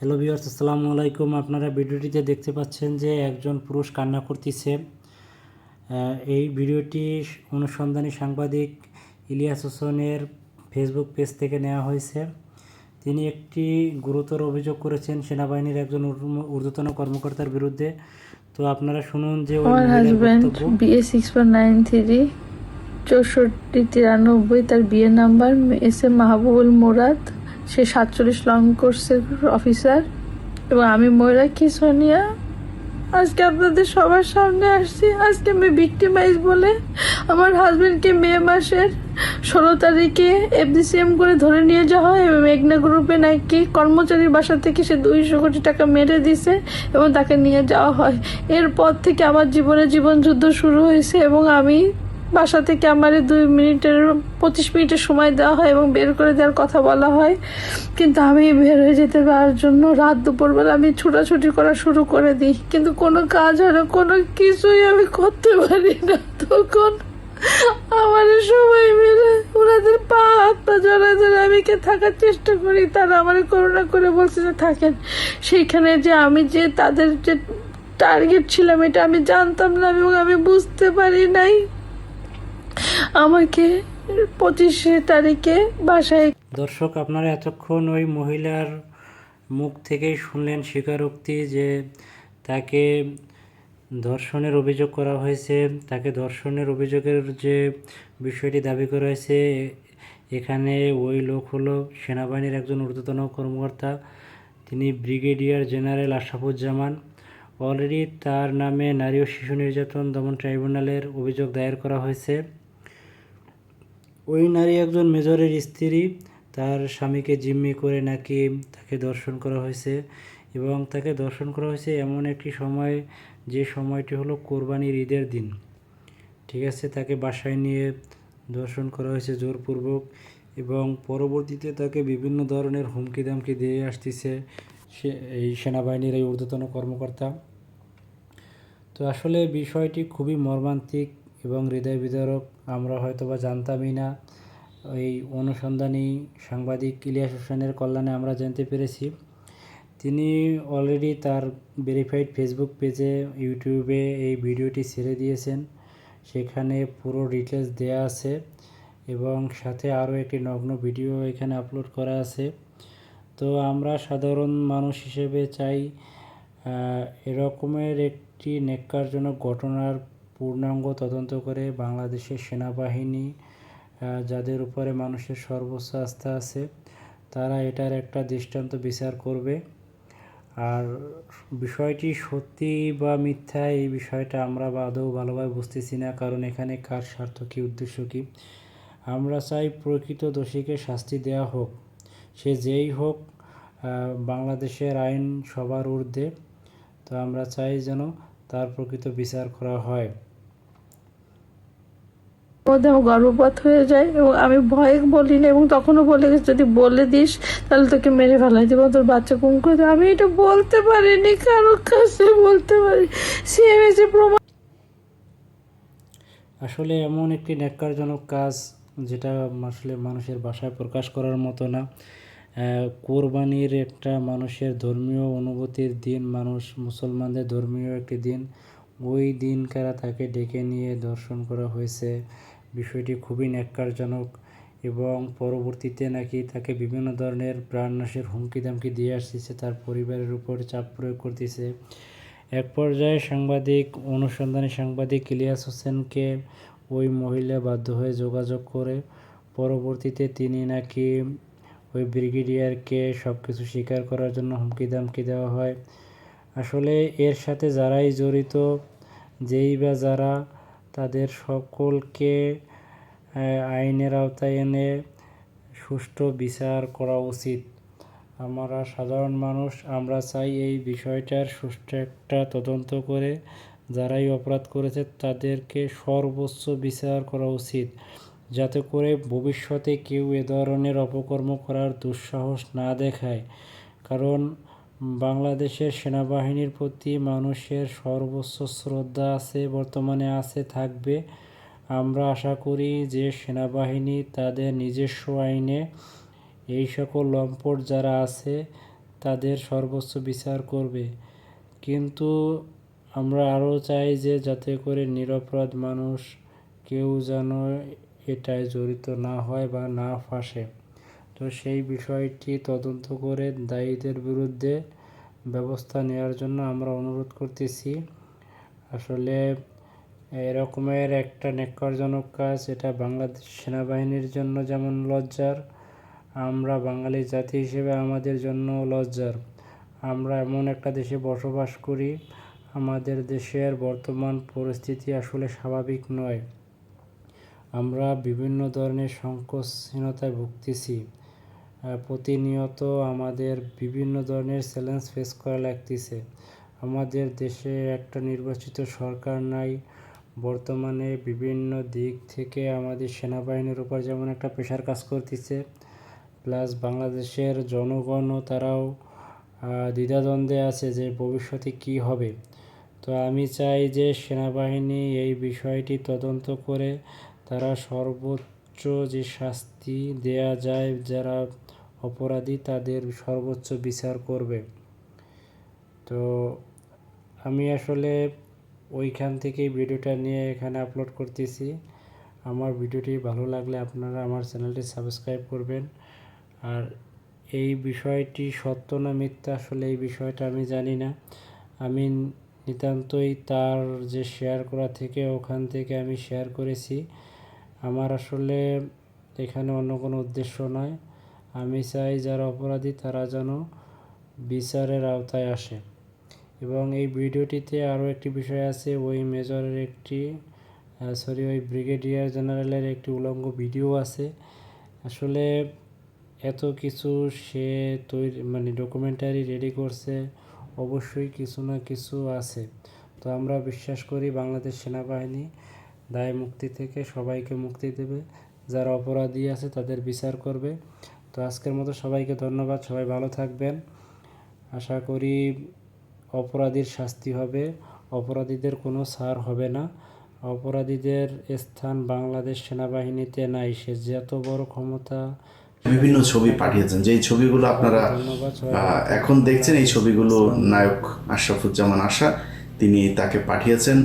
Hello viewers আসসালামু আলাইকুম। আপনারা ভিডিওটিতে দেখতে পাচ্ছেন যে একজন পুরুষ কান্না করতেছে। এই ভিডিওটি অনুসন্ধানী সাংবাদিক ইলিয়াস হোসেনের ফেসবুক পেজ থেকে নেওয়া হয়েছে। তিনি একটি গুরুতর অভিযোগ করেছেন সেনাবাহিনীর একজন ঊর্ধ্ব- ঊর্ধ্বতন কর্মকর্তার বিরুদ্ধে। তো আপনারা শুনুন যে আমার husband. BA six four nine three চৌষট্টি তিরানব্বই তার বিয়ে number S M Mahbubul Morad. সে সাতচল্লিশ লং কোর্সের অফিসার এবং আমি ময়ূরাক্ষী সোনিয়া? আজকে আপনাদের সবার সামনে আসছি। আজকে আমি ভিক্টিমাইজ বলে আমার হাজবেন্ডকে মে মাসের ষোলো তারিখে এফডিসিএম করে ধরে নিয়ে যাওয়া হয় এবং মেঘনা গ্রুপে নাকি কর্মচারীর বাসা থেকে সে দুইশো কোটি টাকা মেরে দিছে এবং তাকে নিয়ে যাওয়া হয়। এরপর থেকে আমার জীবনে জীবন যুদ্ধ শুরু হয়েছে এবং আমি বাসা থেকে আমার দুই মিনিটের, পঁচিশ মিনিটের সময় দেওয়া হয় এবং বের করে দেওয়ার কথা বলা হয়। কিন্তু আমি বের হয়ে যেতে পারার জন্য রাত দুপুরবেলা আমি ছুটাছুটি করা শুরু করে দিই। কিন্তু কোনো কাজ হয় না, কোনো কিছুই আমি করতে পারি না। তখন আমার সবাই মিলে ওনাদের পা হাত পা জড়া জড়া আমি কে থাকার চেষ্টা করি, তারা আমার করোনা করে বলছে যে থাকেন। সেইখানে যে আমি যে তাদের যে টার্গেট ছিলাম, এটা আমি জানতাম না এবং আমি বুঝতে পারি নাই। আমাকে পঁচিশে তারিখে বাসায় দর্শক, আপনারা এতক্ষণ ওই মহিলার মুখ থেকেই শুনলেন স্বীকারোক্তি যে তাকে ধর্ষণের অভিযোগ করা হয়েছে। তাকে ধর্ষণের অভিযোগের যে বিষয়টি দাবি করা হয়েছে, এখানে ওই লোক হলো সেনাবাহিনীর একজন ঊর্ধ্বতন কর্মকর্তা। তিনি ব্রিগেডিয়ার জেনারেল আশরাফুজ্জামান। অলরেডি তার নামে নারী ও শিশু নির্যাতন দমন ট্রাইব্যুনালের অভিযোগ দায়ের করা হয়েছে। ওই নারী একজন মেজরের স্ত্রী, তার স্বামীকে জিম্মি করে নাকি তাকে দর্শন করা হয়েছে এবং তাকে দর্শন করা হয়েছে এমন একটি সময়, যে সময়টি হলো কোরবানির ঈদের দিন। ঠিক আছে, তাকে বাসায় নিয়ে দর্শন করা হয়েছে জোরপূর্বক এবং পরবর্তীতে তাকে বিভিন্ন ধরনের হুমকি দামকি দিয়ে আসতেছে সে, এই সেনাবাহিনীর এই ঊর্ধ্বতন কর্মকর্তা। তো আসলে বিষয়টি খুবই মর্মান্তিক এবং হৃদয় বিদারক আমরা হয়তো বা জানতামই না। এই অনুসন্ধানী সাংবাদিক ইলিয়াস হোসেনের কল্যাণে আমরা জানতে পেরেছি। তিনি অলরেডি তার ভেরিফাইড ফেসবুক পেজে ইউটিউবে এই ভিডিওটি ছেড়ে দিয়েছেন। সেখানে পুরো ডিটেলস দেয়া আছে এবং সাথে আরও একটি নগ্ন ভিডিও এখানে আপলোড করা আছে। তো আমরা সাধারণ মানুষ হিসেবে চাই এরকমের একটি নেককারজনক ঘটনার পূর্ণাঙ্গ তদন্ত করে বাংলাদেশের সেনাবাহিনী যাদের উপরে মানুষের সর্বোচ্চ আস্থা আছে, তারা এটার একটা দৃষ্টান্ত বিচার করবে। আর বিষয়টি সত্যি বা মিথ্যা, এই বিষয়টা আমরা আদৌ ভালোভাবে বুঝতেছি না, কারণ এখানে কার স্বার্থ কী উদ্দেশ্য কী। আমরা চাই প্রকৃত দোষীকে শাস্তি দেওয়া হোক। সে যেই হোক বাংলাদেশের আইন সবার ঊর্ধ্বে। তো আমরা চাই যেন তার প্রকৃত বিচার করা হয়। মধ্যে আমার গর্ভপাত হয়ে যায় এবং আমি ভয়ে বলি না এবং তখনও বলে গেছে, যদি বলে দিস, তাহলে তোকে মেরে ফেলাই দেবো তোর বাচ্চা কুম করে আমি এটা বলতে পারিনি, কারও কাছে বলতে পারি। সে প্রমাণ আসলে এমন একটি ন্যাক্কারজনক কাজ যেটা আসলে মানুষের বাসায় প্রকাশ করার মতো না। কোরবানির একটা মানুষের ধর্মীয় অনুভূতির দিন, মানুষ মুসলমানদের ধর্মীয় একটি দিন। ওই দিনকারা তাকে ডেকে নিয়ে দর্শন করা হয়েছে। বিষয়টি খুবই ন্যাক্কারজনক এবং পরবর্তীতে নাকি তাকে বিভিন্ন ধরনের প্রাণনাশের হুমকি দামকি দিয়ে আসতেছে, তার পরিবারের উপর চাপ প্রয়োগ করতেছে। এক পর্যায়ে সাংবাদিক, অনুসন্ধানী সাংবাদিক ইলিয়াস হোসেনকে ওই মহিলা বাধ্য হয়ে যোগাযোগ করে। পরবর্তীতে তিনি নাকি ওই ব্রিগেডিয়ারকে সব কিছু স্বীকার করার জন্য হুমকি দামকি দেওয়া হয়। আসলে এর সাথে যারাই জড়িত, যেই বা যারা তাদের সকলকে আইনের আওতায় এনে সুষ্ঠু বিচার করা উচিত। আমরা সাধারণ মানুষ, আমরা চাই এই বিষয়টার সুষ্ঠু একটা তদন্ত করে যারাই অপরাধ করেছে তাদেরকে সর্বোচ্চ বিচার করা উচিত। যাতে করে ভবিষ্যতে কেউ এ ধরনের অপকর্ম করার দুঃসাহস না দেখায়। কারণ বাংলাদেশের সেনাবাহিনীর প্রতি মানুষের সর্বোচ্চ শ্রদ্ধা আছে, বর্তমানে আছে, থাকবে। আমরা আশা করি যে সেনাবাহিনী তাদের নিজস্ব আইনে এই সকল লম্পট যারা আছে, তাদের সর্বোচ্চ বিচার করবে। কিন্তু আমরা আরও চাই যে যাতে করে নিরপরাধ মানুষ কেউ যেন এটায় জড়িত না হয় বা না ফাঁসে। তো সেই বিষয়টি তদন্ত করে দায়ীদের বিরুদ্ধে ব্যবস্থা নেওয়ার জন্য আমরা অনুরোধ করতেছি। আসলে এরকমের একটা নেককারজনক কাজ, এটা বাংলাদেশ সেনাবাহিনীর জন্য যেমন লজ্জার, আমরা বাঙালি জাতি হিসেবে আমাদের জন্য লজ্জার। আমরা এমন একটা দেশে বসবাস করি, আমাদের দেশের বর্তমান পরিস্থিতি আসলে স্বাভাবিক নয়। আমরা বিভিন্ন ধরনের সংকোচহীনতায় ভুগতেছি। প্রতিনিয়ত আমাদের বিভিন্ন ধরনের চ্যালেঞ্জ ফেস করা লাগতেছে। আমাদের দেশে একটা নির্বাচিত সরকার নাই। বর্তমানে বিভিন্ন দিক থেকে আমাদের সেনাবাহিনীর উপর যেমন একটা প্রেশার কাজ করতেছে প্লাস বাংলাদেশের জনগণও তারাও দ্বিধাদ্বন্দ্বে আছে যে ভবিষ্যতে কি হবে। তো আমি চাই যে সেনাবাহিনী এই বিষয়টি তদন্ত করে তারা সর্বোচ্চ যে শাস্তি দেয়া যায়, যারা অপরাধী তাদের সর্বোচ্চ বিচার করবে। তো আমি আসলে ওইখান থেকেই ভিডিওটা নিয়ে এখানে আপলোড করতেছি। আমার ভিডিওটি ভালো লাগলে আপনারা আমার চ্যানেলটি সাবস্ক্রাইব করবেন। আর এই বিষয়টি সত্য না মিথ্যা আসলে এই বিষয়টা আমি জানি না। আমি নিতান্তই তার যে শেয়ার করা থেকে ওখান থেকে আমি শেয়ার করেছি। আমার আসলে এখানে অন্য কোনো উদ্দেশ্য নয়। আমি চাই যারা অপরাধী, তারা যেন বিচারের আওতায় আসে। এবং এই ভিডিওটিতে আরও একটি বিষয় আছে, ওই মেজরের একটি সরি ওই ব্রিগেডিয়ার জেনারেলের একটি উলঙ্গ ভিডিও আছে। আসলে এত কিছু সে তৈরি মানে ডকুমেন্টারি রেডি করছে, অবশ্যই কিছু না কিছু আছে। তো আমরা বিশ্বাস করি বাংলাদেশ সেনাবাহিনী দায় মুক্তি থেকে সবাইকে মুক্তি দেবে। যারা অপরাধী আছে তাদের বিচার করবে। তো আজকের মতো সবাইকে ধন্যবাদ সবাই ভালো থাকবেন। আশা করি অপরাধীর শাস্তি হবে অপরাধীদের কোনো ছাড় হবে না। অপরাধীদের স্থান বাংলাদেশ সেনাবাহিনীতে নাই সে যত বড় ক্ষমতা বিভিন্ন ছবি পাঠিয়েছেন যেই ছবিগুলো আপনারা এখন দেখছেন এই ছবিগুলো নায়ক আশরাফুজ্জামান আশা তিনি তাকে পাঠিয়েছেন।